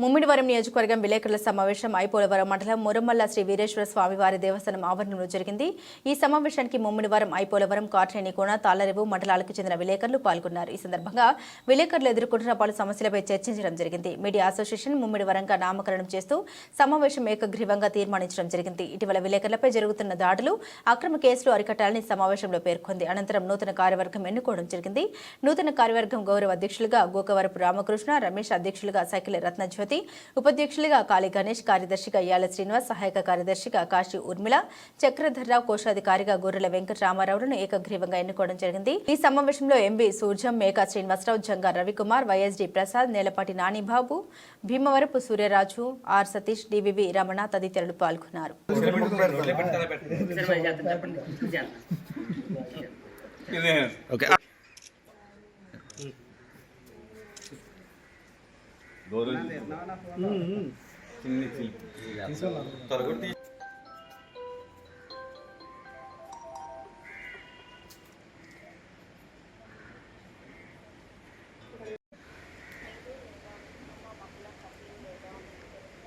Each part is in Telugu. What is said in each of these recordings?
ముమ్మిడివరం నియోజకవర్గం విలేకరుల సమావేశం ఐపోలవరం మండలం మురమల్ల శ్రీ వీరేశ్వర స్వామివారి దేవస్థానం ఆవరణంలో జరిగింది. ఈ సమావేశానికి ముమ్మిడివరం ఐపోలవరం కాట్రేని కోణ తాళరేవు మండలాలకు చెందిన విలేకరులు పాల్గొన్నారు. ఈ సందర్భంగా విలేకరులు ఎదుర్కొంటున్న పలు సమస్యలపై చర్చించడం జరిగింది. మీడియా అసోసియేషన్ ముమ్మిడివరంగా నామకరణం చేస్తూ సమావేశం ఏకగ్రీవంగా తీర్మానించడం జరిగింది. ఇటీవల విలేకరులపై జరుగుతున్న దాడులు అక్రమ కేసులు అరికట్టాలని సమావేశంలో పేర్కొంది. అనంతరం నూతన కార్యవర్గం ఎన్నుకోవడం జరిగింది. నూతన కార్యవర్గం గౌరవ అధ్యక్షులుగా గోకవరపు రామకృష్ణ రమేష్ అధ్యక్షులుగా సైకిల్ సరస్వతి ఉపాధ్యక్షులుగా కాళీ గణేష్ కార్యదర్శిగా యాల శ్రీనివాస్ సహాయక కార్యదర్శిగా కాశీ ఉర్మిళ చక్రధర్రావు కోశాధికారిగా గొర్రెల వెంకట రామారావులను ఏకగ్రీవంగా ఎన్నుకోవడం జరిగింది. ఈ సమావేశంలో MB Surjam Meka Srinivasarao Janga Ravikumar YSD Prasad Nelapati Nanibabu Bhimavarapu Suryaraju R Satish DVV Ramana తదితరులు పాల్గొన్నారు. ఓకే.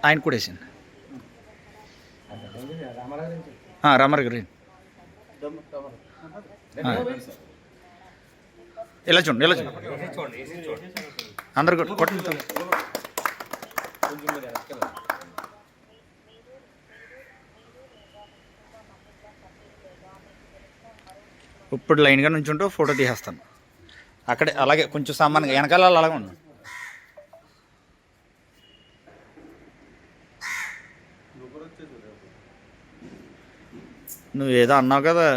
ఆయన కూడా వేసింది రామారావు గారు. ఆ. ఇలా చూడండి ఇలా చూడండి? అందరు కొట్టు- కొట్టండి ఇప్పుడు లైన్గా నుంచుంటూ ఫోటో తీసేస్తాను. అక్కడే అలాగే కొంచెం సామాన్గా వెనకాల అలాగే ఉన్నాను నువ్వు ఏదో అన్నావు కదా.